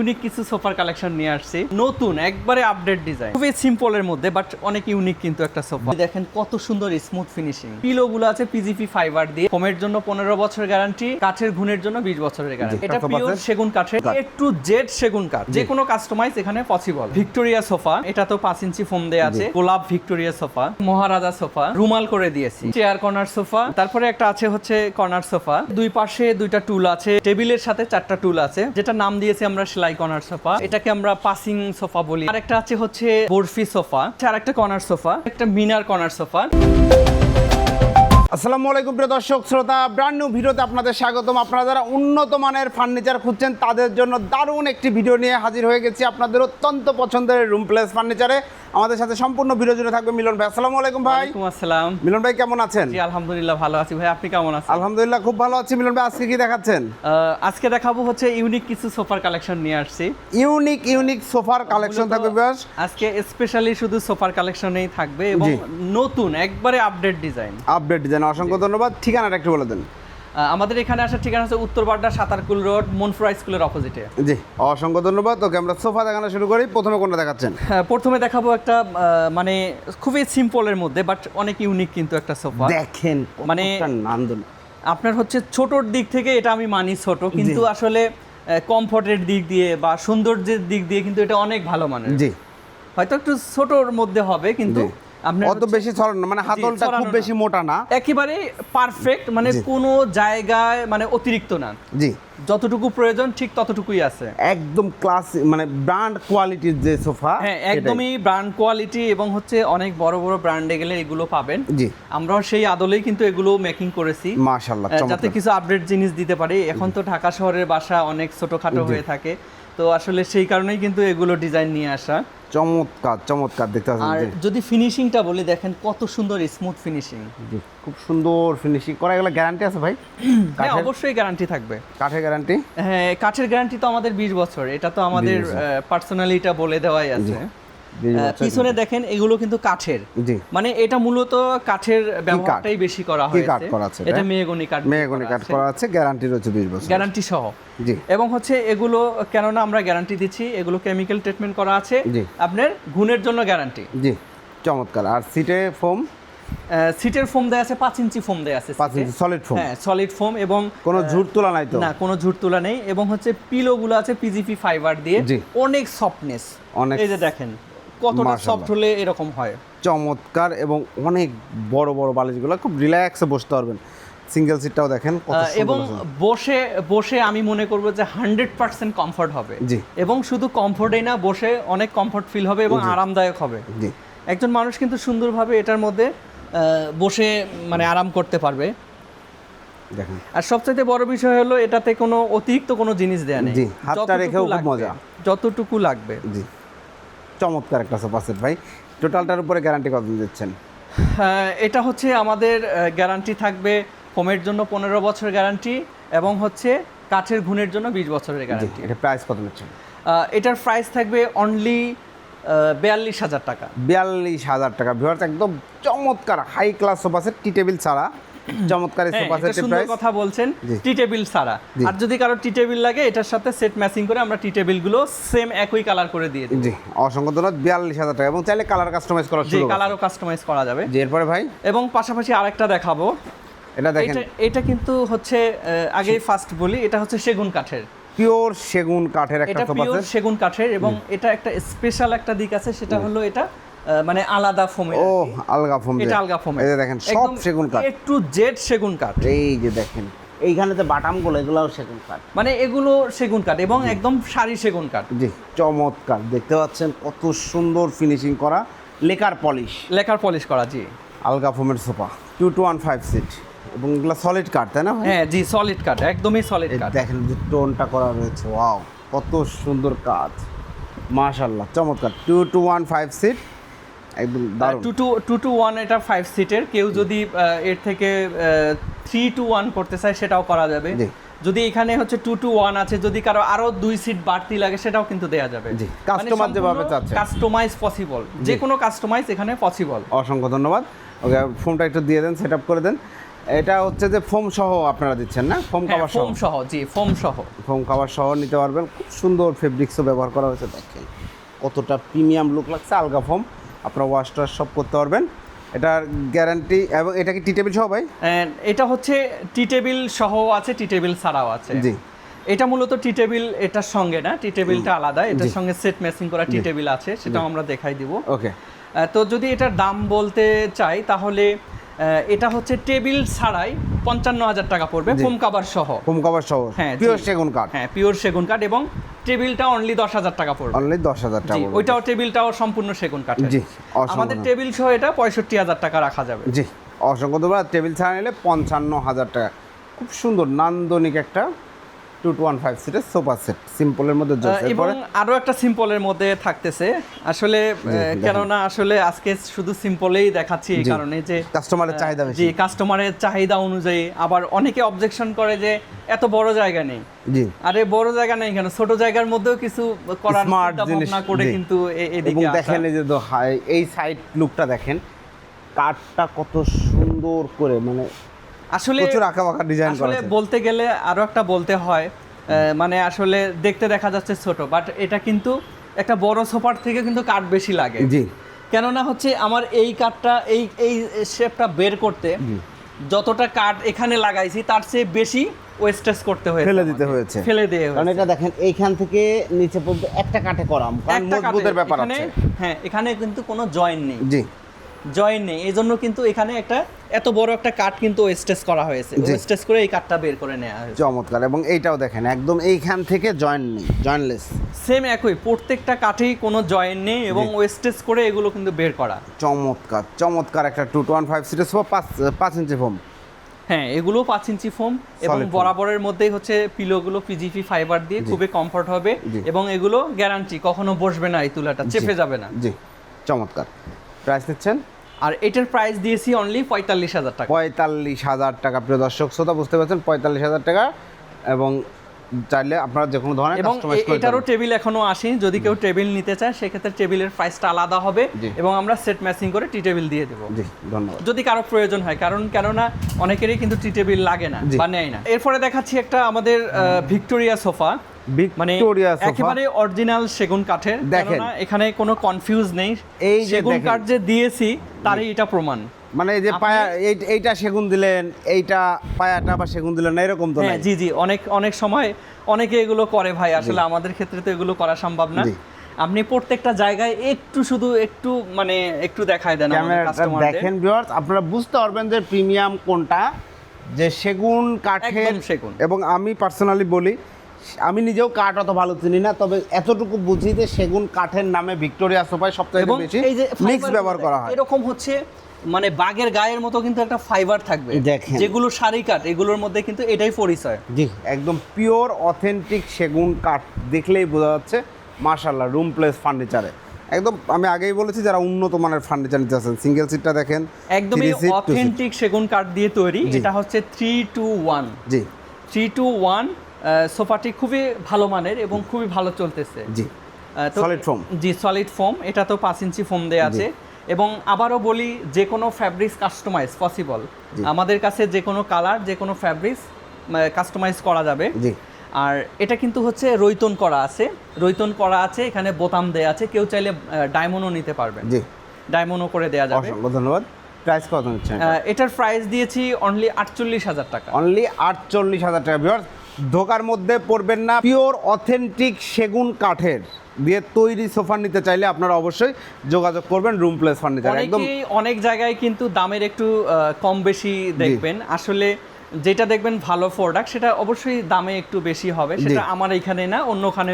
Unique কিছু সোফার collection নিয়ে আসছি। নতুন একবারে আপডেট ডিজাইন খুবই সিম্পলের মধ্যে বাট অনেক ইউনিক কিন্তু একটা সোফা। দেখেন কত সুন্দর স্মুথ ফিনিশিং পিলো গুলো আছে পিজিপি ফাইবার দিয়ে। ফোমের জন্য পনেরো বছর গ্যারান্টি কাঠের ঘুণের জন্য বিশ বছরের গ্যারান্টি এটা পিওর সেগুন কাঠের এ টু জেড সেগুন কাঠ। যে কোনো কাস্টমাইজ এখানে পসিবল ভিক্টোরিয়া সোফা এটা তো পাঁচ ইঞ্চি ফোম দেয়া আছে। গোলাপ ভিক্টোরিয়া সোফা মহারাজা সোফা রুমাল করে দিয়েছি। চেয়ার কর্নার সোফা তারপরে একটা আছে হচ্ছে কর্নার সোফা। দুই পাশে দুইটা টুল আছে টেবিলের সাথে চারটা টুল আছে যেটা নাম দিয়েছি আমরা সেলাই কর্নার সোফা এটাকে আমরা পাসিং সোফা বলি। আর একটা আছে হচ্ছে বরফি সোফা আর একটা কর্নার সোফা একটা মিনার কর্নার সোফা আসসালামু আলাইকুম প্রিয় দর্শক শ্রোতা ব্র্যান্ড নিউ ভিডিওতে আপনাদের স্বাগতম। আপনারা যারা উন্নত মানের ফার্নিচার খুঁজছেন তাদের জন্য দারুণ একটি ভিডিও নিয়ে হাজির হয়ে গেছি আপনাদের অত্যন্ত পছন্দের রুম প্লেস ফার্নিচারে আমাদের সাথে সম্পূর্ণ ভিডিও জুড়ে থাকবে মিলন ভাই। আসসালামু আলাইকুম ভাই। আসসালাম। মিলন ভাই কেমন আছেন? জি আলহামদুলিল্লাহ ভালো আছি ভাই। আপনি কেমন আছেন? আলহামদুলিল্লাহ খুব ভালো আছি। মিলন ভাই আজকে কি দেখাচ্ছেন? আজকে দেখাবো হচ্ছে ইউনিক কিছু সোফার কালেকশন নিয়ে আসছি। ইউনিক ইউনিক সোফার কালেকশন থাকবে বেশ। আজকে স্পেশালি শুধু সোফার কালেকশনেই থাকবে এবং নতুন একবারে আপডেট ডিজাইন আপডেট ডিজাইন অসংখ্য ধন্যবাদ। ঠিকানাটা একটু বলে দেন। আমাদের এখানে আসার ঠিকানা হচ্ছে উত্তর বাড্ডা সাতারকুল রোড মনফুরা স্কুলের অপোজিটে জি অসংখ্য ধন্যবাদ। ওকে আমরা সোফা দেখানো শুরু করি। প্রথমে কোনটা দেখাচ্ছেন? হ্যাঁ প্রথমে দেখাবো একটা মানে খুবই সিম্পলের মধ্যে বাট অনেক ইউনিক কিন্তু একটা সোফা। দেখেন মানে আপনার হচ্ছে ছোটর দিক থেকে এটা আমি মানি ছোট কিন্তু আসলে কমফোর্টের দিক দিয়ে বা সৌন্দর্যের দিক দিয়ে কিন্তু এটা অনেক ভালো মানে জি। হয়তো একটু ছোটর মধ্যে হবে কিন্তু অত বেশি ছড়ানো মানে হাতলটা খুব বেশি মোটা না। একেবারে পারফেক্ট মানে কোনো জায়গায় মানে অতিরিক্ত না। জি। যতটুকু প্রয়োজন ঠিক ততটুকুই আছে। একদম ক্লাস মানে ব্র্যান্ড কোয়ালিটির যে সোফা হ্যাঁ একদমই ব্র্যান্ড কোয়ালিটি এবং হচ্ছে অনেক বড় বড় ব্র্যান্ডে গেলে এগুলো পাবেন। জি। আমরাও সেই আদলেই কিন্তু এগুলো মেকিং করেছি। মাশাআল্লাহ যাতে কিছু আপডেট জিনিস দিতে পারি। এখন তো ঢাকা শহরের বাসা অনেক ছোটখাটো হয়ে থাকে। তো আসলে সেই কারণেই কিন্তু এগুলো ডিজাইন নিয়ে আসা। চমৎকার চমৎকার দেখতে আর যদি ফিনিশিংটা বলি দেখেন কত সুন্দর স্মুথ ফিনিশিং জি খুব সুন্দর ফিনিশিং করা এগুলো গ্যারান্টি আছে ভাই? হ্যাঁ অবশ্যই গ্যারান্টি থাকবে। কাঠের গ্যারান্টি হ্যাঁ কাঠের গ্যারান্টি তো আমাদের বিশ বছর। এটা তো আমাদের 20 বছর। পার্সোনালি এটা বলে দেওয়াই আছে। পিছনে দেখেন এগুলো কিন্তু কাঠের। মানে এটা মূলত কাঠের ব্যবহারটাই বেশি করা কি কাঠ হয়েছে। করা আছে এটা? মেহগনি কাঠ মেহগনি কাঠ করা আছে গ্যারান্টি রয়েছে বিশ বছর গ্যারান্টি সহ। জি। এবং হচ্ছে এগুলো কেননা আমরা গ্যারান্টি দিচ্ছি এগুলো কেমিক্যাল ট্রিটমেন্ট করা আছে। আপনার গুণের জন্য গ্যারান্টি জি চমৎকার। আর সিটে ফোম সিটের ফোম দেয়া আছে পাঁচ ইঞ্চি ফোম দেয়া আছে পাঁচ ইঞ্চি সলিড ফোম হ্যাঁ সলিড ফোম এবং কোনো ঝুট তোলা নাই তো? না কোনো ঝুট তোলা নেই। এবং হচ্ছে পিলো গুলো আছে পিজিপি ফাইবার দিয়ে। অনেক সফটনেস অনেক এই যে দেখেন কতটা। সফট হলে এরকম হয়? চমৎকার এবং অনেক বড় বড় বালিশগুলো খুব রিল্যাক্সে বসতে পারবেন। সিঙ্গেল সিটটাও দেখেন এবং বসে বসে আমি মনে করব যে হান্ড্রেড পার্সেন্ট কমফর্ট হবে। জি। এবং শুধু কমফোর্টেই না বসে অনেক কমফর্ট ফিল হবে এবং আরামদায়ক হবে। জি। একজন মানুষ কিন্তু সুন্দরভাবে এটার মধ্যে বসে মানে আরাম করতে পারবে। দেখেন। আর সবচেয়ে বড় বিষয় হলো এটাতে কোনো অতিরিক্ত কোনো জিনিস দেয়া নেই। হাতটা রেখেও খুব মজা। যতটুকু লাগবে। জি। চমৎকার একটা সোফা সেট ভাই। টোটালটার উপরে গ্যারান্টি কত দিচ্ছেন? হ্যাঁ, এটা হচ্ছে আমাদের গ্যারান্টি থাকবে ফোমের জন্য পনেরো বছর গ্যারান্টি এবং হচ্ছে কাঠের ঘুণের জন্য বিশ বছরের গ্যারান্টি এটা প্রাইস কত নিচ্ছেন? এটার প্রাইস থাকবে অনলি বিয়াল্লিশ হাজার টাকা। বিয়াল্লিশ হাজার টাকা। ভিউয়ার্স একদম চমৎকার high class sofa set tea table ছাড়া চমৎকার হ্যাঁ, সোফা সেটের প্রাইস কথা বলছেন টি টেবিল ছাড়া। আর যদি কারও টি টেবিল লাগে এটার সাথে সেট ম্যাচিং করে আমরা টি টেবিলগুলো সেম একই কালার করে দিয়ে দিই জি অসংখ্য ধন্যবাদ বিয়াল্লিশ হাজার টাকা। এবং চাইলে কালার কাস্টমাইজ করা যে কালারও কাস্টমাইজ করা যাবে। জি এরপরে ভাই? এবং পাশাপাশি আরেকটা দেখাবো। এটা দেখেন। এটা কিন্তু হচ্ছে আগেই ফার্স্ট বলি এটা হচ্ছে সেগুন কাঠের। পিওর সেগুন কাঠের একটা সোফা সেট সেগুন কাঠের এবং এটা একটা স্পেশাল একটা দিক আছে সেটা হলো এটা মানে আলাদা ফোমের ও আলগা ফোম এটা আলগা ফোমের। এই দেখেন সব সেগুন কাঠ। একটু জেড সেগুন কাঠ। এই যে দেখেন এইখানে তো বাটামগুলো এগুলোও সেগুন কাঠ। মানে এগুলো সেগুন কাঠ এবং একদম সারি সেগুন কাঠ। জি চমৎকার দেখতে পাচ্ছেন কত সুন্দর ফিনিশিং করা লেকার পলিশ। লেখার পলিশ করা জি। আলগা ফোমের sofa two two one five seat এবং এগুলো সলিড কাঠ তাই না হ্যাঁ জি সলিড কাঠ একদমই সলিড কাঠ। দেখেন যে টোনটা করা রয়েছে ওয়াও কত সুন্দর কাজ মাশাল্লাহ চমৎকার two two one five seat একদম two two two two one এটা ফাইভ সিটের কেউ যদি এর থেকে থ্রি টু ওয়ান করতে চায় সেটাও করা যাবে। যদি এখানে হচ্ছে টু টু ওয়ান আছে যদি কারও আরও দুই সিট বাড়তি লাগে সেটাও কিন্তু দেয়া যাবে। জি, customer যেভাবে চাচ্ছে। কাস্টমাইজ পসিবল যে কোনো কাস্টমাইজ এখানে পসিবল অসংখ্য ধন্যবাদ। ওকে ফোনটা একটু দিয়ে দেন সেট আপ করে দেন। এটা হচ্ছে যে ফোম সহ আপনারা দিচ্ছেন না? ফোম হ্যাঁ কভার সহ। ফোম সহ জি ফোম সহ। ফোম কভার সহ নিতে পারবেন। খুব সুন্দর ফেব্রিক্সও ব্যবহার করা হয়েছে। দেখেন কতটা প্রিমিয়াম লুক লাগছে আলগা ফোম আপনারা ওয়াশ টাশ সব করতে পারবেন। এটার গ্যারান্টি এবং এটা কি টি টেবিল সহ ভাই? এটা হচ্ছে টি টেবিল সহ আছে টি টেবিল ছাড়াও আছে। জি। এটা মূলত টি টেবিল এটার সঙ্গে না টি টেবিলটা আলাদা এটার সঙ্গে সেট ম্যাচিং করা টি টেবিল আছে সেটাও আমরা দেখাই দিব। ওকে। তো যদি এটার দাম বলতে চাই তাহলে এটা হচ্ছে টেবিল ছাড়াই পঞ্চান্ন হাজার টাকা পড়বে হোম ফোম কাভার সহ। ফোম কাভার সহ হ্যাঁ, পিওর সেগুন কাঠ হ্যাঁ পিওর সেগুন কাঠ এবং টেবিলটা অনলি দশ হাজার টাকা পড়বে। অনলি দশ হাজার টাকা ওইটাও টেবিলটাও সম্পূর্ণ সেগুন কাঠ জি। আমাদের টেবিল সহ এটা পঁয়ষট্টি হাজার টাকা রাখা যাবে। জি অসংখ্য টেবিল ছাড়া নিলে পঞ্চান্ন হাজার টাকা। খুব সুন্দর নান্দনিক একটা টু টু ওয়ান ফাইভ সিটের সোফা সেট সিম্পলের মধ্যে জোস। এবং একটা সিম্পলের মধ্যে থাকতেছে। আসলে কেননা আসলে আজকে শুধু সিম্পলেই দেখাচ্ছি এই কারণে যে কাস্টমারের চাহিদা বেশি। জি কাস্টমারের চাহিদা অনুযায়ী আবার অনেকে অবজেকশন করে যে এত বড় জায়গা নেই। জি। আরে বড় জায়গা নেই কেন? ছোট জায়গার মধ্যেও কিছু করার চিন্তা জিনিস, ভাবনা করে কিন্তু এদিকে। দেখেন এই যে এই সাইড লুকটা দেখেন। কাঠটা কত সুন্দর করে মানে আসলে প্রচুর আঁকা বাঁকা ডিজাইন করা আসলে বলতে গেলে আরও একটা বলতে হয় মানে আসলে দেখতে দেখা যাচ্ছে ছোট বাট এটা কিন্তু একটা বড় সোফার থেকে কিন্তু কাঠ বেশি লাগে। জি। কেননা হচ্ছে আমার এই কাঠটা এই এই শেপটা বের করতে যতটা কাঠ এখানে লাগাইছি তার চেয়ে বেশি ওয়েস্টেজ করতে হয়েছে ফেলে দিতে হয়েছে। ফেলে দিয়ে কারণ এটা দেখেন এইখান থেকে নিচে পর্যন্ত একটা কাঠে করাম কারণ মজবুতের ব্যাপার আছে। হ্যাঁ এখানে কিন্তু কোনো জয়েন নেই। জি। জয়েন নেই। এই জন্য কিন্তু এখানে একটা এত বড় একটা কাঠ কিন্তু ওয়েস্টেজ করা হয়েছে। ওয়েস্টেজ করে এই কাঠটা বের করে নেওয়া হয়েছে। চমৎকার এবং এইটাও দেখেন একদম এইখান থেকে জয়েন নেই জয়েনলেস। সেম একই প্রত্যেকটা কাঠেই কোনো জয়েন নেই এবং। ওয়েস্টেজ করে এগুলো কিন্তু বের করা। চমৎকার চমৎকার একটা টু টু ওয়ান ফাইভ সিটের সোফা পাঁচ পাঁচ ইঞ্চি ফোম। হ্যাঁ এগুলো পাঁচ ইঞ্চি ফোম এবং বরাবরের মধ্যেই হচ্ছে পিলোগুলো পিজিপি ফাইবার দিয়ে খুবই কমফর্ট হবে এবং এগুলো গ্যারান্টি কখনো বসবে না এই তুলাটা চেপে যাবে না। জি চমৎকার। প্রাইস নিচ্ছেন? আর এটার প্রাইস দিয়েছি অনলি পঁয়তাল্লিশ হাজার টাকা। পঁয়তাল্লিশ হাজার টাকা প্রিয় দর্শক শ্রোতা বুঝতে পারছেন পঁয়তাল্লিশ হাজার টাকা এবং চাইলে আপনারা যে কোনো ধরনের এবং এটারও টেবিল এখনও আসেনি যদি কেউ টেবিল নিতে চায় সেক্ষেত্রে টেবিলের প্রাইসটা আলাদা হবে এবং আমরা সেট ম্যাচিং করে টি টেবিল দিয়ে দেবো। ধন্যবাদ। যদি কারও প্রয়োজন হয় কারণ কেননা অনেকেরই কিন্তু টি টেবিল লাগে না বা নেয় না। এরপরে দেখাচ্ছি একটা আমাদের ভিক্টোরিয়া সোফা মানে একেবারে অরিজিনাল সেগুন কাঠের দেখেন। এখানে কোনো কনফিউজ নেই। এই সেগুন কাঠ যে দিয়েছি তারই এটা প্রমাণ। মানে এই যে পায়া এইটা সেগুন দিলেন এইটা পায়াটা বা সেগুন দিলেন না এরকম তো হ্যাঁ জি জি অনেক অনেক সময় অনেকে এগুলো করে ভাই আসলে আমাদের ক্ষেত্রে তো এগুলো করা সম্ভব না। আপনি প্রত্যেকটা জায়গায় একটু শুধু একটু মানে একটু দেখায় দেন দেখেন ভিউয়ার্স আপনারা বুঝতে পারবেন যে প্রিমিয়াম কোনটা যে সেগুন কাঠের সেগুন। এবং আমি পার্সোনালি বলি আমি নিজেও কাঠ অত ভালো চিনি না তবে এতটুকু বুঝি যে সেগুন কাঠের নামে ভিক্টোরিয়া সোফায় সবথেকে বেশি এই যে মিক্স ব্যবহার করা হয়। এরকম হচ্ছে মানে বাঘের গায়ের মতো কিন্তু একটা ফাইবার থাকবে। দেখেন। যেগুলো সারি কাঠ এগুলোর মধ্যে কিন্তু এটাই পরিচয়। জি একদম পিওর অথেন্টিক সেগুন কাঠ দেখলেই বোঝা যাচ্ছে মার্শাল্লাহ রুম প্লেস ফার্নিচারে একদম আমি আগেই বলেছি যারা উন্নত মানের ফার্নিচার নিতে আছেন সিঙ্গেল সিটটা দেখেন seat। অথেন্টিক সেগুন কাঠ দিয়ে তৈরি এটা হচ্ছে থ্রি টু ওয়ান জি। থ্রি টু ওয়ান সোফাটি খুবই ভালো মানের এবং খুবই ভালো চলতেছে। জি। Solid foam। জি সলিড ফোম এটা তো পাঁচ ইঞ্চি ফোম দেওয়া আছে। এবং আবারও বলি যে কোনো ফ্যাব্রিক্স কাস্টমাইজ পসিবল আমাদের কাছে যে কোনো কালার যে কোনো ফ্যাব্রিক্স কাস্টমাইজ করা যাবে। জি। আর এটা কিন্তু হচ্ছে রৈতন করা আছে। রৈতন করা আছে এখানে বোতাম দেয়া আছে। কেউ চাইলে ডায়মন্ডও নিতে পারবেন। জি। ডায়মন্ডও করে দেওয়া যাবে। অসংখ্য ধন্যবাদ। প্রাইস কত আহ, এটার প্রাইস দিয়েছি অনলি আটচল্লিশ হাজার টাকা। অনলি আটচল্লিশ হাজার টাকা ভিউয়ার্স ধোকার মধ্যে পড়বেন না। পিওর অথেন্টিক সেগুন কাঠের দিয়ে তৈরি সোফা নিতে চাইলে আপনারা অবশ্যই যোগাযোগ করবেন রুম প্লেস ফার্নিচার একদম অনেক জায়গায় কিন্তু দামের একটু কম বেশি দেখবেন। আসলে যেটা দেখবেন ভালো প্রোডাক্ট সেটা অবশ্যই দামে একটু বেশি হবে। সেটা আমার এখানে না অন্যখানে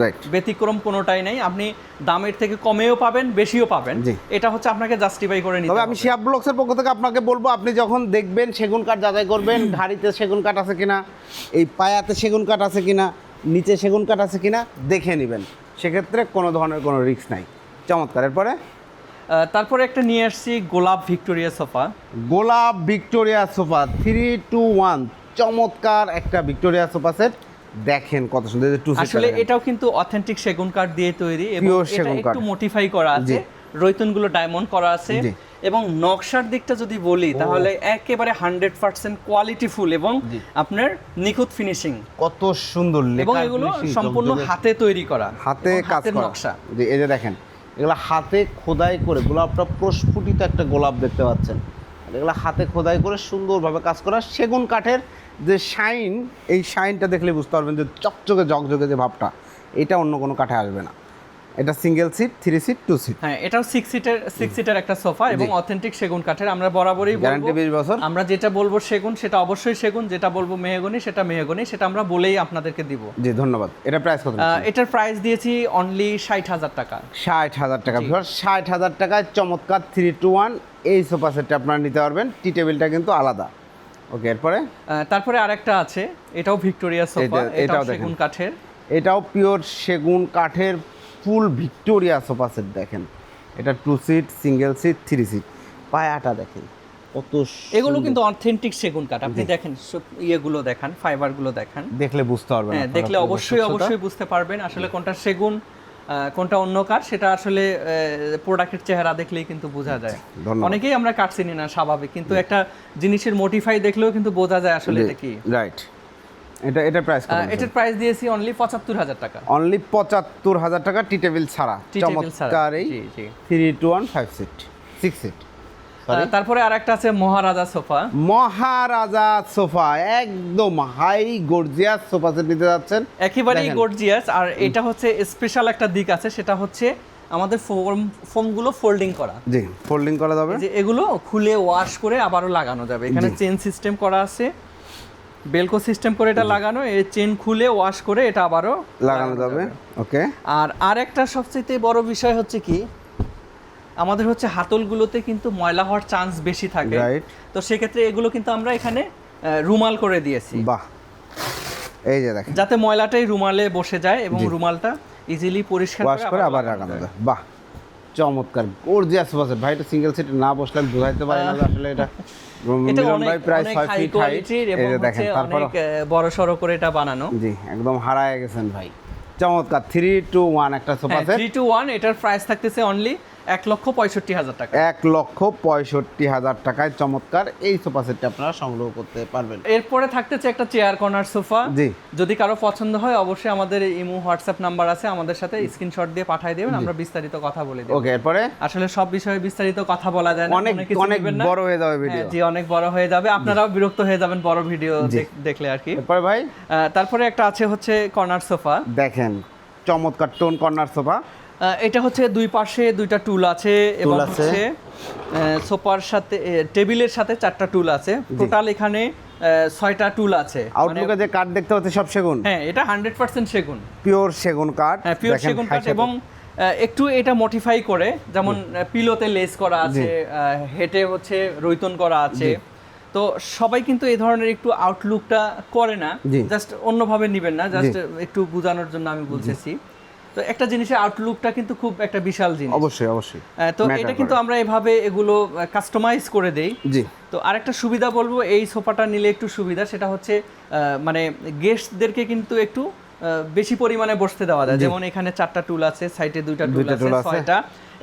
রাইট ব্যতিক্রম কোনোটাই নেই। আপনি দামের থেকে কমেও পাবেন বেশিও পাবেন। এটা হচ্ছে আপনাকে জাস্টিফাই করে নিতে তবে হবে। আমি শিয়াব ব্লগসের পক্ষ থেকে আপনাকে বলব আপনি যখন দেখবেন সেগুন কাঠ যাচাই করবেন ঘাড়িতে সেগুন কাঠ আছে কিনা এই পায়াতে সেগুন কাঠ আছে কিনা নিচে সেগুন কাঠ আছে কিনা দেখে নেবেন। সেক্ষেত্রে কোনো ধরনের কোনো রিস্ক নাই। চমৎকার। এরপরে? তারপরে একটা নিয়ে আসছি গোলাপ ভিক্টোরিয়া সোফা। গোলাপ Victoria sofa three two one চমৎকার একটা ভিক্টোরিয়া সোফা সেট। দেখেন কত সুন্দর টু আসলে এটাও কিন্তু অথেন্টিক সেগুন কাঠ দিয়ে তৈরি এবং এটা একটু মডিফাই করা আছে। রৈতনগুলো ডায়মন্ড করা আছে। এবং নকশার দিকটা যদি বলি তাহলে একেবারে হান্ড্রেড পার্সেন্ট কোয়ালিটি ফুল এবং আপনার নিখুঁত ফিনিশিং কত সুন্দর এবং এগুলো সম্পূর্ণ হাতে তৈরি করা হাতে কাজ নকশা। এই যে দেখেন এগুলো হাতে খোদাই করে গোলাপটা প্রস্ফুটিত একটা গোলাপ দেখতে পাচ্ছেন। এগুলো হাতে খোদাই করে সুন্দরভাবে কাজ করা সেগুন কাঠের যে শাইন, এই শাইনটা দেখলে বুঝতে পারবেন যে চকচকে জকজকে যে ভাবটা, এটা অন্য কোনো কাঠে আসবে না। এটা single seat three seat two seat হ্যাঁ এটাও সিক্স সিটের সিক্স সিটের একটা সোফা এবং অথেন্টিক সেগুন কাঠের। আমরা বরাবরই গ্যারান্টি বিশ বছর। আমরা যেটা বলব সেগুন সেটা অবশ্যই সেগুন যেটা বলব মেহগনি সেটা মেহগনি সেটা আমরা বলেই আপনাদেরকে দিব। জি ধন্যবাদ। এটা প্রাইস কত এটার প্রাইস দিয়েছি অনলি ষাট হাজার টাকা। ষাট হাজার টাকা। ষাট হাজার টাকায় চমৎকার থ্রি টু ওয়ান এই সোফা সেটটা আপনারা নিতে পারবেন। টি টেবিলটা কিন্তু আলাদা। ওকে এরপরে? তারপরে আরেকটা আছে এটাও ভিক্টোরিয়া সোফা এটাও সেগুন কাঠের। এটাও পিওর সেগুন কাঠের ফুল ভিক্টোরিয়া সোফা সেট দেখেন। এটা two seat single seat three seat পায়াটা দেখেন কত এগুলো কিন্তু অথেন্টিক সেগুন কাঠ। আপনি দেখেন ইয়েগুলো দেখান ফাইবারগুলো দেখান। দেখলে বুঝতে পারবেন হ্যাঁ দেখলে অবশ্যই অবশ্যই বুঝতে পারবেন আসলে কোনটা সেগুন কোনটা অন্য কাঠ সেটা আসলে প্রোডাক্টের চেহারা দেখলেই কিন্তু বোঝা যায়। অনেকেই আমরা কাঠ চিনি না স্বাভাবিক। কিন্তু একটা জিনিসের মোটিফাই দেখলেও কিন্তু বোঝা যায় আসলে এটা কি। রাইট এটা এটা প্রাইস এটার প্রাইস দিয়েছি অনলি পঁচাত্তর হাজার টাকা। অনলি পঁচাত্তর হাজার টাকা টি টেবিল ছাড়া। চমৎকার এই। Three two one five seat six seat তারপরে আরেকটা আছে মহারাজা সোফা। মহারাজা সোফা একদম হাই গর্জিয়াস সোফা সেট নিতে যাচ্ছেন। একেবারেই গর্জিয়াস আর এটা হচ্ছে স্পেশাল একটা দিক আছে সেটা হচ্ছে আমাদের ফোম ফোমগুলো ফোল্ডিং করা। জি ফোল্ডিং করা যাবে। যে এগুলো খুলে ওয়াশ করে আবারও লাগানো যাবে। এখানে চেন সিস্টেম করা আছে। বেলকো সিস্টেম করে এটা লাগানো এই চেন খুলে ওয়াশ করে এটা আবারও লাগানো যাবে। ওকে আর আরেকটা সবচেয়ে বড় বিষয় হচ্ছে কি আমাদের হচ্ছে হাতলগুলোতে কিন্তু ময়লা হওয়ার চান্স বেশি থাকে. তো সেক্ষেত্রে এগুলো কিন্তু আমরা এখানে রুমাল করে দিয়েছি। বাহ। এই যে দেখেন। যাতে ময়লাটাই রুমালে বসে যায় এবং রুমালটা ইজিলি পরিষ্কার করে আবার লাগানো যায়। বাহ। চমৎকার গর্জিয়াস বাজেট ভাই এটা সিঙ্গেল সিট না বসলে আমি বুঝাইতে পারি না আসলে এটা এটা মিলন ভাই প্রায় অনেক ফিট হাইট এই যে দেখেন তারপর বড় সড়ো করে এটা বানানো। জি একদম হারায় গেছেন ভাই। চমৎকার থ্রি টু ওয়ান একটা sofa set three two one এটার প্রাইস থাকতেছে অনলি এক লক্ষ পঁয়ষট্টি হাজার টাকা। এক লক্ষ পঁয়ষট্টি হাজার টাকায় চমৎকার এই সোফা সেটটা আপনারা সংগ্রহ করতে পারবেন। এরপরে থাকতেছে একটা চেয়ার কর্নার সোফা। জি। যদি কারও পছন্দ হয় অবশ্যই আমাদের ইমো হোয়াটসঅ্যাপ নাম্বার আছে আমাদের সাথে স্ক্রিনশট দিয়ে পাঠিয়ে দেবেন আমরা বিস্তারিত কথা বলে দেব। ওকে এরপরে? আসলে সব বিষয়ে বিস্তারিত কথা বলা যায় না অনেক অনেক বড় হয়ে যাবে ভিডিও হ্যাঁ, জি অনেক বড় হয়ে যাবে। আপনারাও বিরক্ত হয়ে যাবেন বড় ভিডিও দেখলে আর কি। এরপরে ভাই? তারপরে একটা আছে হচ্ছে কর্নার সোফা। দেখেন চমৎকার টোন কর্নার সোফা। এটা হচ্ছে দুই পাশে দুইটা টুল আছে এবং হচ্ছে সোফার সাথে টেবিলের সাথে চারটা টুল আছে। টোটাল এখানে ছয়টা টুল আছে। মানে- আউটলুকে যে কাঠ দেখতে পাচ্ছি সব সেগুন? হ্যাঁ এটা হান্ড্রেড পার্সেন্ট সেগুন। পিওর সেগুন কাঠ হ্যাঁ পিওর সেগুন কাঠ এবং একটু এটা মডিফাই করে যেমন পিলোতে লেস করা আছে হেটে হচ্ছে রৈতন করা আছে। তো সবাই কিন্তু এই ধরনের একটু আউটলুকটা করে না। জাস্ট অন্যভাবে নিবেন না। জাস্ট একটু বোঝানোর জন্য আমি বলতেছি। তো একটা জিনিসের আউটলুকটা কিন্তু খুব একটা বিশাল জিনিস। অবশ্যই অবশ্যই। তো এটা কিন্তু আমরা এভাবে এগুলো কাস্টমাইজ করে দেই। জি। তো আরেকটা সুবিধা বলব এই সোফাটা নিলে একটু সুবিধা সেটা হচ্ছে মানে গেস্টদেরকে কিন্তু একটু বেশি পরিমাণে বসতে দেওয়া যায়। যেমন এখানে চারটা টুল আছে সাইডে দুইটা টুল আছে ছয়টা।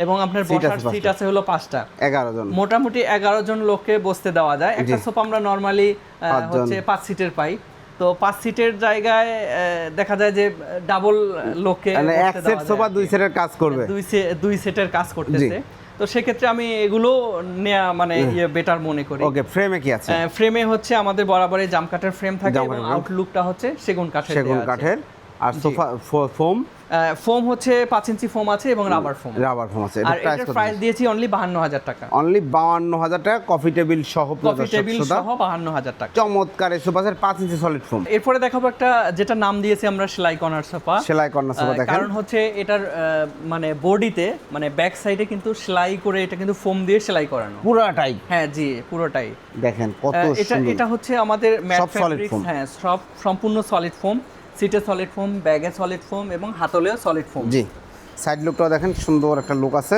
এবং আপনার বসার সিট আছে হলো পাঁচটা। এগারো জন। মোটামুটি এগারো জন লোককে বসতে দেওয়া যায়। একটা সোফা আমরা নর্মালি। হচ্ছে পাঁচ সিটের পাই। তো পাঁচ সিটের জায়গায় দেখা যায় যে ডাবল লোককে মানে এক সেট সোফা দুই সেটের কাজ করবে। দুই দুই সেটের কাজ করতেছে। তো সেক্ষেত্রে আমি এগুলো নেয়া মানে ইয়ে বেটার মনে করি। ওকে ফ্রেমে কি আছে? ফ্রেমে হচ্ছে আমাদের বরাবরই জাম কাঠের ফ্রেম থাকে এবং আউটলুকটা হচ্ছে সেগুন কাঠের সেগুন কাঠের আর সোফা ফোম? ফোম হচ্ছে পাঁচ ইঞ্চি ফোম আছে এবং রাবার ফোম। রাবার ফোম আছে। আর এটার প্রাইস দিয়েছি অনলি বাহান্ন হাজার টাকা। অনলি বাউান্ন হাজার টাকা কফি টেবিল সহ কফি টেবিল সহ বাহান্ন হাজার টাকা। চমৎকার এই সোফা সেট পাঁচ ইঞ্চি সলিড ফোম এরপরে দেখাবো একটা যেটা নাম দিয়েছি আমরা সেলাই কর্নার সোফা। সেলাই কর্নার সোফা দেখেন। কারণ হচ্ছে এটার মানে বডিতে মানে ব্যাক সাইডে কিন্তু সেলাই করে এটা কিন্তু ফোম দিয়ে সেলাই করানো। পুরাটাই। হ্যাঁ জি পুরোটাই। দেখেন কত এটা এটা হচ্ছে আমাদের ম্যাট ফ্যাব্রিক্স হ্যাঁ সব সম্পূর্ণ সলিড ফোম সিটে সলিড ফোম ব্যাগে সলিড ফোম এবং হাতলেও সলিড ফোম জি। সাইড লুকটাও দেখেন সুন্দর একটা লুক আছে।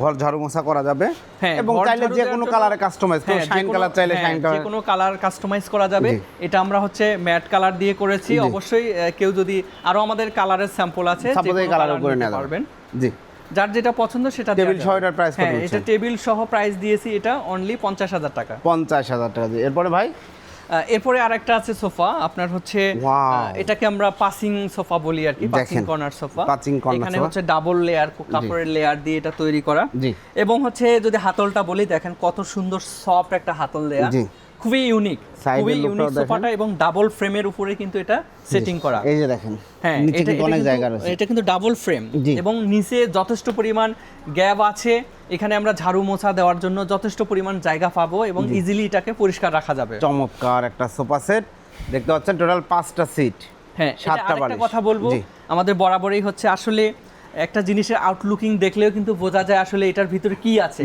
ঘর ঝাড়ু মোছা করা যাবে। হ্যাঁ, এবং চাইলে যে কোনো কালারে কাস্টমাইজ হ্যাঁ, শাইন কালার চাইলে হ্যাঁ, শাইন যে কোনো কালার কাস্টমাইজ করা যাবে। এটা আমরা হচ্ছে ম্যাট কালার দিয়ে করেছি। অবশ্যই কেউ যদি আরও আমাদের কালারের স্যাম্পল আছে সাপোজ এই কোনো colour করে নিতে পারবেন। জি। যার যেটা পছন্দ সেটা টেবিল যাবে। সহ এটার প্রাইস কত হ্যাঁ এটা টেবিল সহ প্রাইস দিয়েছি এটা অনলি পঞ্চাশ হাজার টাকা। পঞ্চাশ হাজার টাকা দিয়ে। এরপরে ভাই? এরপরে আরেকটা আছে সোফা আপনার হচ্ছে এটাকে আমরা পাসিং সোফা বলি আর কি passing corner sofa. Passing corner এখানে হচ্ছে ডাবল লেয়ার কাপড়ের লেয়ার দিয়ে এটা তৈরি করা। এবং হচ্ছে যদি হাতলটা বলি দেখেন কত সুন্দর সফট একটা হাতল দেয়া। খুবই ইউনিক খুবই ইউনিক সোফাটা এবং ডাবল ফ্রেমের উপরে কিন্তু এটা সেটিং করা। এই যে দেখেন হ্যাঁ নিচে এটা কিন্তু অনেক জায়গা রয়েছে। এটা কিন্তু ডাবল ফ্রেম এবং নিচে যথেষ্ট পরিমাণ গ্যাপ আছে। এখানে আমরা ঝাড়ু মোছা দেওয়ার জন্য যথেষ্ট পরিমাণ জায়গা পাবো এবং ইজিলি এটাকে পরিষ্কার রাখা যাবে। চমৎকার একটা সোফা সেট। দেখতে পাচ্ছেন টোটাল পাঁচটা সিট হ্যাঁ সাতটা। কথা বলব। আমাদের বরাবরই হচ্ছে। আসলে একটা জিনিসের আউটলুকিং দেখলেও কিন্তু বোঝা যায় আসলে এটার ভিতরে কি আছে।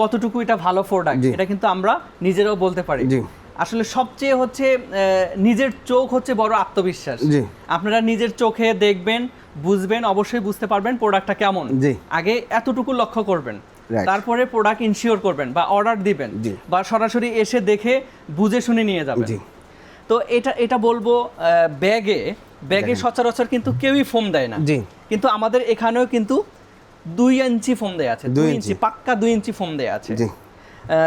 কতটুকু এটা ভালো প্রোডাক্ট এটা কিন্তু আমরা নিজেরাও বলতে পারি। আসলে সবচেয়ে হচ্ছে নিজের চোখ হচ্ছে বড় আত্মবিশ্বাস। আপনারা নিজের চোখে দেখবেন বুঝবেন অবশ্যই বুঝতে পারবেন প্রোডাক্টটা কেমন। আগে এতটুকু লক্ষ্য করবেন। তারপরে প্রোডাক্ট ইনশিওর করবেন বা অর্ডার দিবেন। বা সরাসরি এসে দেখে বুঝে শুনে নিয়ে যাবেন। তো এটা এটা বলব ব্যাগে ব্যাগে সচরাচর কিন্তু কেউই ফোম দেয় না। জি। কিন্তু আমাদের এখানেও কিন্তু দুই ইঞ্চি ফোম দেয়া আছে। দুই ইঞ্চি। পাক্কা দুই ইঞ্চি ফোম দেয়া আছে। জি।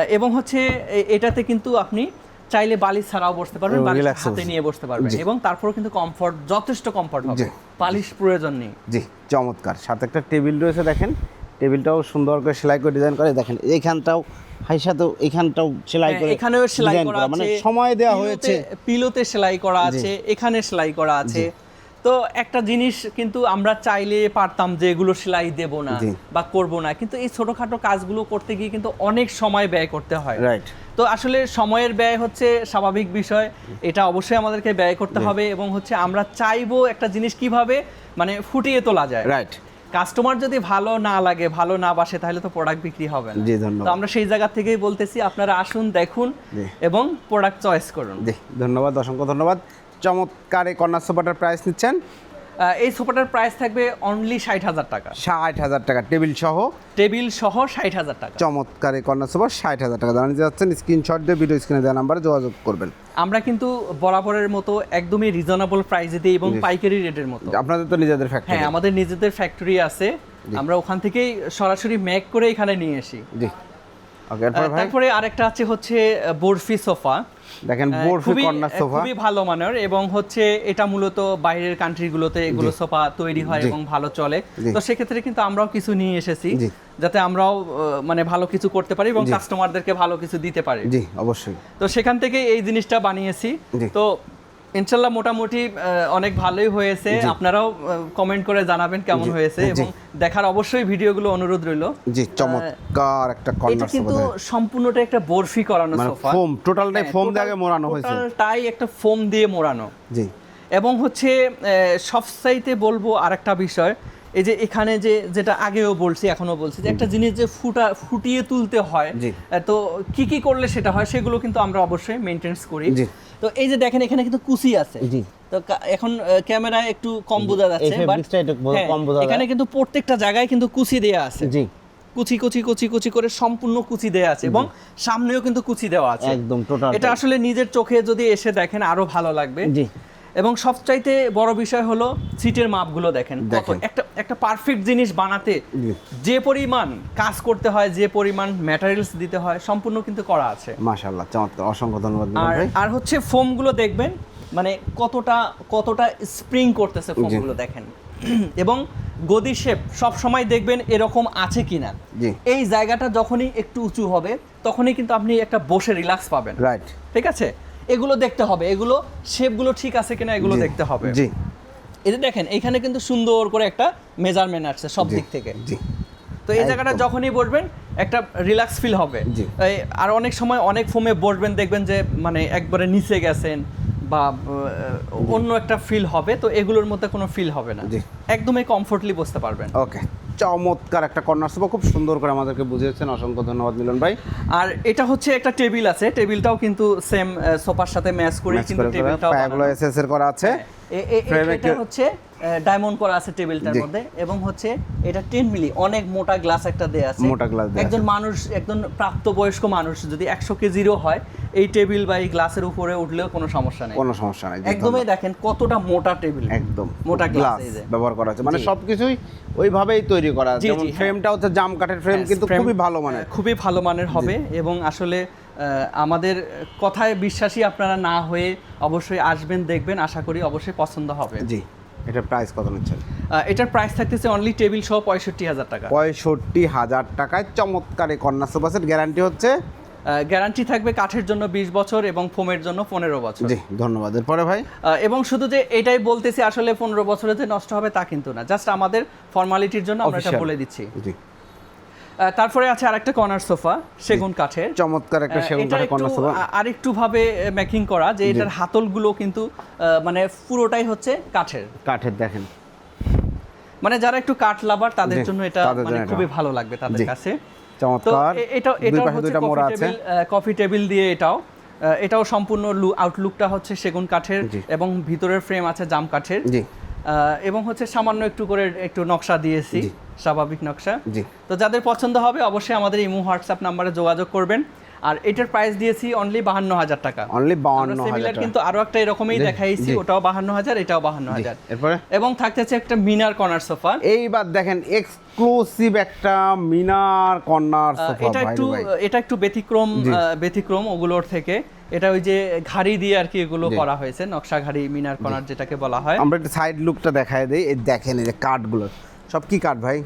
এবং হচ্ছে এটাতে কিন্তু আপনি চাইলে বালিশ ছাড়াও বসতে পারবেন বালিশ হাতে নিয়ে বসতে পারবেন। এবং তারপরও কিন্তু কমফর্ট যথেষ্ট কমফর্ট হবে। বালিশ প্রয়োজন নেই। জি চমৎকার। সাথে একটা টেবিল রয়েছে দেখেন। টেবিলটাও সুন্দর করে সেলাই করে ডিজাইন করে। দেখেন এইখানটাও হাইসাতেও এখানটাও সেলাই হ্যাঁ, করে এখানেও সেলাই করা আছে মানে সময় দেওয়া হয়েছে। পিলোতে সেলাই করা আছে এখানে সেলাই করা আছে। তো একটা জিনিস কিন্তু আমরা চাইলে পারতাম যে এগুলো সেলাই দেব না বা করব না। কিন্তু এই ছোটখাটো কাজগুলো করতে গিয়ে কিন্তু অনেক সময় ব্যয় করতে হয়। রাইট তো আসলে সময়ের ব্যয় হচ্ছে স্বাভাবিক বিষয়। এটা অবশ্যই আমাদেরকে ব্যয় করতে হবে এবং হচ্ছে আমরা চাইব একটা জিনিস কীভাবে? মানে ফুটিয়ে তোলা যায়। রাইট কাস্টমার যদি ভালো না লাগে ভালো না বাসে তাহলে তো প্রোডাক্ট বিক্রি হবে না। জি তো আমরা সেই জায়গা থেকেই বলতেছি আপনারা আসুন দেখুন এবং প্রোডাক্ট চয়েস করুন। জি ধন্যবাদ অসংখ্য ধন্যবাদ। চমৎকার এই কন্যা সোফাটার প্রাইস নিচ্ছেন। এই সোফাটার প্রাইস থাকবে অনলি ষাট হাজার টাকা। ষাট হাজার টাকা। টেবিল সহ? টেবিল সহ ষাট হাজার টাকা। চমৎকার এই কর্নার সোফা ষাট হাজার টাকা। জানিয়ে যাচ্ছেন স্ক্রিনশট দিয়ে ভিডিও স্ক্রিনে দেওয়া নাম্বারে যোগাযোগ করবেন। আমরা কিন্তু বরাবরের মতো একদমই রিজনেবল প্রাইসে দিই এবং পাইকারি রেটের মতো। আপনাদের তো নিজেদের ফ্যাক্টরি হ্যাঁ আমাদের নিজেদের ফ্যাক্টরি আছে। আমরা ওখান থেকেই সরাসরি ম্যাক করে এখানে নিয়ে আসি। জি। তারপরে আরেকটা আছে হচ্ছে বরফি সোফা। দেখেন বোরফি কর্নার সোফা। খুবই ভালো মানের এবং হচ্ছে এটা মূলত বাইরের কান্ট্রিগুলোতে এগুলো সোফা তৈরি হয় এবং ভালো চলে। তো সেক্ষেত্রে কিন্তু আমরাও কিছু নিয়ে এসেছি যাতে আমরাও মানে ভালো কিছু করতে পারি এবং কাস্টমারদেরকে ভালো কিছু দিতে পারি। জি অবশ্যই। তো সেখান থেকে এই জিনিসটা বানিয়েছি। তো ইনশাল্লাহ মোটামুটি অনেক ভালোই হয়েছে। আপনারাও কমেন্ট করে জানাবেন কেমন হয়েছে এবং দেখার অবশ্যই ভিডিওগুলো অনুরোধ রইল। জি চমৎকার একটা এটা কর্নার কিন্তু সম্পূর্ণটা একটা বরফি করানো মানে সোফা। ফোম টোটালটাই ফোম দিয়ে মোড়ানো হয়েছে। টোটালটাই একটা ফোম দিয়ে মোড়ানো। জি। এবং হচ্ছে সবসাইতে বলব আরেকটা বিষয় এই যে এখানে যে যেটা আগেও বলছি এখনও বলছি যে একটা জিনিস যে ফুটা ফুটিয়ে তুলতে হয় তো কি কি করলে সেটা হয় সেগুলো কিন্তু আমরা অবশ্যই মেনটেন্স করি। তো এই যে দেখেন এখানে কিন্তু কুচি আছে। জি। তো এখন ক্যামেরা ক্যামেরায় একটু কম বোঝা যাচ্ছে একটু হ্যাঁ, কম বোঝা। এখানে কিন্তু প্রত্যেকটা জায়গায় কিন্তু কুচি দেয়া আছে। জি। কুচি কুচি কুচি কুচি করে সম্পূর্ণ কুচি দেওয়া আছে এবং সামনেও কিন্তু কুচি দেওয়া আছে। একদম টোটাল এটা আসলে নিজের চোখে যদি এসে দেখেন আরও ভালো লাগবে। জি। এবং সবচাইতে বড় বিষয় হলো সিটের মাপগুলো দেখেন। একটা একটা পারফেক্ট জিনিস বানাতে যে পরিমাণ কাজ করতে হয় যে পরিমাণ ম্যাটেরিয়ালস দিতে হয় সম্পূর্ণ কিন্তু করা আছে। মাশাআল্লাহ চমৎকার অসংখ্য ধন্যবাদ আর আর হচ্ছে ফোমগুলো দেখবেন মানে কতটা কতটা স্প্রিং করতেছে ফোমগুলো দেখেন। এবং গদি শেপ সব সময় দেখবেন এরকম আছে কিনা। এই জায়গাটা যখনই একটু উঁচু হবে তখনই কিন্তু আপনি একটা বসে রিল্যাক্স পাবেন। রাইট ঠিক আছে? এগুলো দেখতে হবে। এগুলো শেপগুলো ঠিক আছে কিনা এগুলো দেখতে হবে। জি। এটা দেখেন এখানে কিন্তু সুন্দর করে একটা মেজারমেন্ট আসছে সব দিক থেকে। জি। তো এই জায়গাটা যখনই বসবেন একটা রিল্যাক্স ফিল হবে। আর অনেক সময় অনেক ফোমে বসবেন দেখবেন যে মানে একবারে নিচে গেছেন বা অন্য একটা ফিল হবে তো এগুলোর মধ্যে কোনো ফিল হবে না। একদমই কমফোর্টলি বসতে পারবেন। ওকে চমৎকার একটা কর্নার সোফা খুব সুন্দর করে আমাদেরকে বুঝিয়েছেন অসংখ্য ধন্যবাদ মিলন ভাই। আর এটা হচ্ছে একটা টেবিল আছে টেবিলটাও কিন্তু সেম সোফার সাথে ম্যাচ করে কিন্তু টেবিলটাও পায়াগুলো এসএস এর করা আছে। Frame এটা হচ্ছে ডায়মন্ড করা আছে টেবিলটার মধ্যে এবং হচ্ছে এটা টেন মিলি অনেক মোটা গ্লাস একটা দেয়া আছে। মোটা গ্লাস একজন মানুষ একজন প্রাপ্তবয়স্ক মানুষ যদি একশো কেজিরও হয় এই টেবিল বা এই গ্লাসের উপরে উঠলেও কোনো সমস্যা নেই। কোনো সমস্যা নাই একদমই দেখেন কতটা মোটা টেবিল। একদম মোটা গ্লাস ব্যবহার করা হচ্ছে। মানে সবকিছুই ওইভাবেই তৈরি করা জি, যেমন হ্যাঁ। ফ্রেমটা হচ্ছে জাম কাঠের ফ্রেম হ্যাঁ, কিন্তু খুবই ভালো মানের। খুবই ভালো মানের হবে এবং আসলে আমাদের কথায় বিশ্বাসী আপনারা না হয়ে অবশ্যই আসবেন দেখবেন আশা করি অবশ্যই পছন্দ হবে। জি এটা প্রাইস কত নিচ্ছেন? এটার প্রাইস থাকতেছে অনলি টেবিল সহ পঁয়ষট্টি হাজার টাকা। পঁয়ষট্টি হাজার টাকায় চমৎকার এই কন্যা সোফা সেট গ্যারান্টি হচ্ছে গ্যারান্টি থাকবে কাঠের জন্য বিশ বছর এবং ফোমের জন্য পনেরো বছর। জি ধন্যবাদ। এরপরে ভাই? এবং শুধু যে এটাই বলতেছি আসলে পনেরো বছরে যে নষ্ট হবে তা কিন্তু না। জাস্ট আমাদের ফর্মালিটির জন্য আমরা এটা বলে দিচ্ছি। জি। তারপরে আছে আরেকটা কর্নার সোফা সেগুন কাঠের। চমৎকার একটা সেগুন কাঠের একটু সোফা আরেকটু ভাবে মেকিং করা যে এটার হাতলগুলো কিন্তু মানে পুরোটাই হচ্ছে কাঠের। কাঠের দেখেন। মানে যারা একটু কাঠ লাভার তাদের জন্য এটা মানে খুবই ভালো লাগবে তাদের কাছে। চমৎকার। এটা এটা এটাও হচ্ছে মোড়া আছে। কফি টেবিল দিয়ে এটাও। এটাও সম্পূর্ণ আউটলুকটা হচ্ছে সেগুন কাঠের এবং ভিতরের ফ্রেম আছে জাম কাঠের। এবং হচ্ছে সামান্য একটু করে একটু নকশা দিয়েছি স্বাভাবিক নকশা। তো যাদের পছন্দ হবে অবশ্যই আমাদের ইমো হোয়াটসঅ্যাপ নাম্বারে যোগাযোগ করবেন। আর এটার প্রাইস দিয়েছি অনলি বাহান্ন হাজার টাকা। অনলি আমরা হাজার কিন্তু আরও একটা এরকমই দেখাইছি ওটাও বাহান্ন হাজার এটাও বাহান্ন হাজার। এরপরে? এবং থাকতেছে একটা মিনার কর্নার সোফা। এইবার দেখেন এক্সক্লুসিভ একটা মিনার কর্নার সোফা এটা একটু এটা একটু ব্যতিক্রম ব্যতিক্রম ওগুলোর থেকে। এটা ওই যে ঘাড়ি দিয়ে আর কি এগুলো করা হয়েছে নকশা ঘাড়ি মিনার কর্নার যেটাকে বলা হয়। আমরা একটু সাইড লুকটা দেখায় দেই। দেখেন এই যে কাঠগুলো সব কি কাঠ ভাই?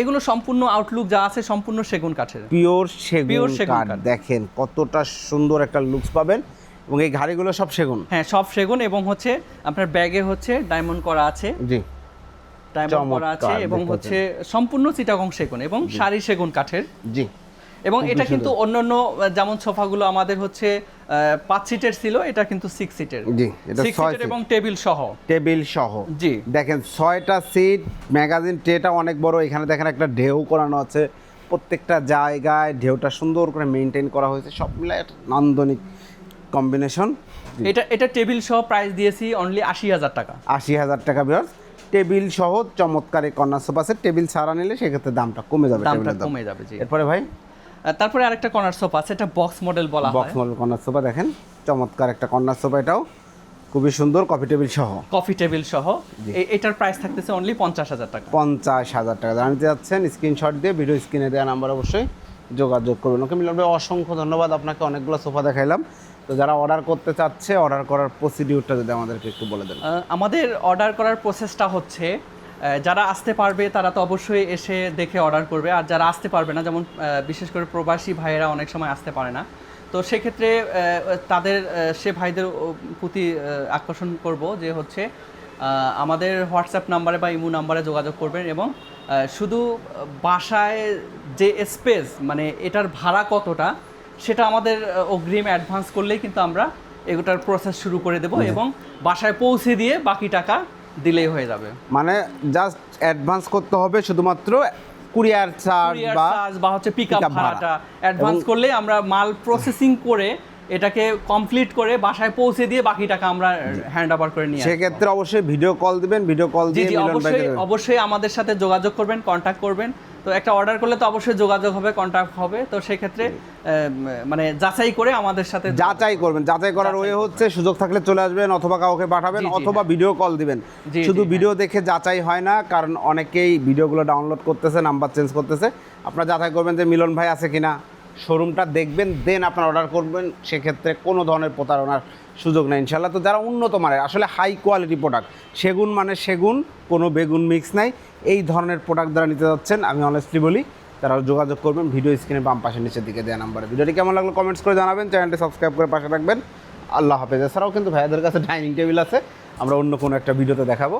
এগুলো সম্পূর্ণ আউটলুক যা আছে সম্পূর্ণ সেগুন কাঠের। পিওর সেগুন কাঠ। দেখেন কতটা সুন্দর একটা লুকস পাবেন এবং এই ঘাড়িগুলো সব সেগুন। হ্যাঁ সব সেগুন এবং হচ্ছে আপনার ব্যাগে হচ্ছে ডায়মন্ড করা আছে। জি। ডায়মন্ড করা আছে এবং হচ্ছে সম্পূর্ণ চিটাগং সেগুন এবং শাড়ি সেগুন কাঠের। জি। এবং এটা কিন্তু অন্যান্য যেমন সোফাগুলো আমাদের হচ্ছে পাঁচ সিটের ছিল এটা কিন্তু সিক্স সিটের। জি এটা সিটের এবং টেবিল সহ। টেবিল সহ। জি। দেখেন ছয়টা সিট ম্যাগাজিন ট্রেটা অনেক বড় এখানে দেখেন একটা ঢেউ করানো আছে। প্রত্যেকটা জায়গায় ঢেউটা সুন্দর করে মেনটেন করা হয়েছে সব মিলে একটা নান্দনিক কম্বিনেশন এটা এটা টেবিল সহ প্রাইস দিয়েছি অনলি আশি হাজার টাকা। আশি হাজার টাকা বিয়ার টেবিল সহ চমৎকার এই কর্নার সোফা সেট টেবিল ছাড়া নিলে সেক্ষেত্রে দামটা কমে যাবে দামটা কমে যাবে জি। এরপরে ভাই? তারপরে আরেকটা কর্নার সোফা আছে এটা বক্স মডেল বলা হয়। বক্স মডেল কর্নার সোফা দেখেন চমৎকার একটা কর্নার সোফা এটাও। খুবই সুন্দর কফি টেবিল সহ। কফি টেবিল সহ। এটার প্রাইস থাকতেছে অনলি পঞ্চাশ হাজার টাকা। পঞ্চাশ হাজার টাকা। জানাতে যাচ্ছেন স্ক্রিনশট দিয়ে ভিডিও স্ক্রিনে দেওয়া নাম্বার অবশ্যই যোগাযোগ করবেন ওকে মিলন ভাই অসংখ্য ধন্যবাদ আপনাকে অনেকগুলো সোফা দেখাইলাম। তো যারা অর্ডার করতে চাচ্ছে অর্ডার করার প্রসিডিউরটা যদি আমাদেরকে একটু বলে দেন। আমাদের অর্ডার করার প্রসেসটা হচ্ছে যারা আসতে পারবে তারা তো অবশ্যই এসে দেখে অর্ডার করবে। আর যারা আসতে পারবে না যেমন বিশেষ করে প্রবাসী ভাইয়েরা অনেক সময় আসতে পারে না। তো সেক্ষেত্রে তাদের সে ভাইদের প্রতি আকর্ষণ করব যে হচ্ছে আমাদের হোয়াটসঅ্যাপ নাম্বারে বা ইমো নাম্বারে যোগাযোগ করবেন এবং শুধু বাসায় যে স্পেস মানে এটার ভাড়া কতটা সেটা আমাদের অগ্রিম অ্যাডভান্স করলেই কিন্তু আমরা এগুটার প্রসেস শুরু করে দেব এবং বাসায় পৌঁছে দিয়ে বাকি টাকা দিলেই হয়ে যাবে মানে জাস্ট অ্যাডভান্স করতে হবে শুধুমাত্র কুরিয়ার চার্জ বা চার্জ বা হচ্ছে পিক আপ pick up ভাড়া। ভাড়াটা অ্যাডভান্স করলে আমরা মাল প্রসেসিং করে এটাকে কমপ্লিট করে বাসায় পৌঁছে দিয়ে বাকি টাকা আমরা হ্যান্ড ওভার করে নিয়ে। সেক্ষেত্রে অবশ্যই ভিডিও কল দিবেন ভিডিও কল দিয়ে অবশ্যই অবশ্যই আমাদের সাথে যোগাযোগ করবেন কন্টাক্ট করবেন তো একটা অর্ডার করলে তো অবশ্যই যোগাযোগ হবে কন্ট্যাক্ট হবে। তো সেক্ষেত্রে মানে যাচাই করে আমাদের সাথে যাচাই করবেন। যাচাই করার ওয়ে হচ্ছে সুযোগ থাকলে চলে আসবেন অথবা কাউকে পাঠাবেন অথবা। ভিডিও কল দিবেন। শুধু ভিডিও দেখে যাচাই হয় না কারণ অনেকেই ভিডিওগুলো ডাউনলোড করতেছে নাম্বার চেঞ্জ করতেছে। আপনারা যাচাই করবেন যে মিলন ভাই আছে কিনা। শোরুমটা দেখবেন দেন আপনার অর্ডার করবেন, সেক্ষেত্রে কোনো ধরনের প্রতারণার সুযোগ নেই ইনশাল্লাহ তো যারা উন্নত মানের, আসলে হাই কোয়ালিটি প্রোডাক্ট সেগুন মানে সেগুন, কোনো বেগুন মিক্স নাই, এই ধরনের প্রোডাক্ট যারা নিতে যাচ্ছেন, আমি অনেস্টলি বলি, তারা যোগাযোগ করবেন ভিডিও স্ক্রিনে বাম পাশে নিচের দিকে দেওয়া নাম্বারে। ভিডিওটি কেমন লাগল কমেন্টস করে জানাবেন চ্যানেলটি সাবস্ক্রাইব করে পাশে রাখবেন আল্লাহ হাফেজ। এছাড়াও কিন্তু ভাইয়াদের কাছে ডাইনিং টেবিল আছে, আমরা অন্য কোনো একটা ভিডিওতে দেখাবো।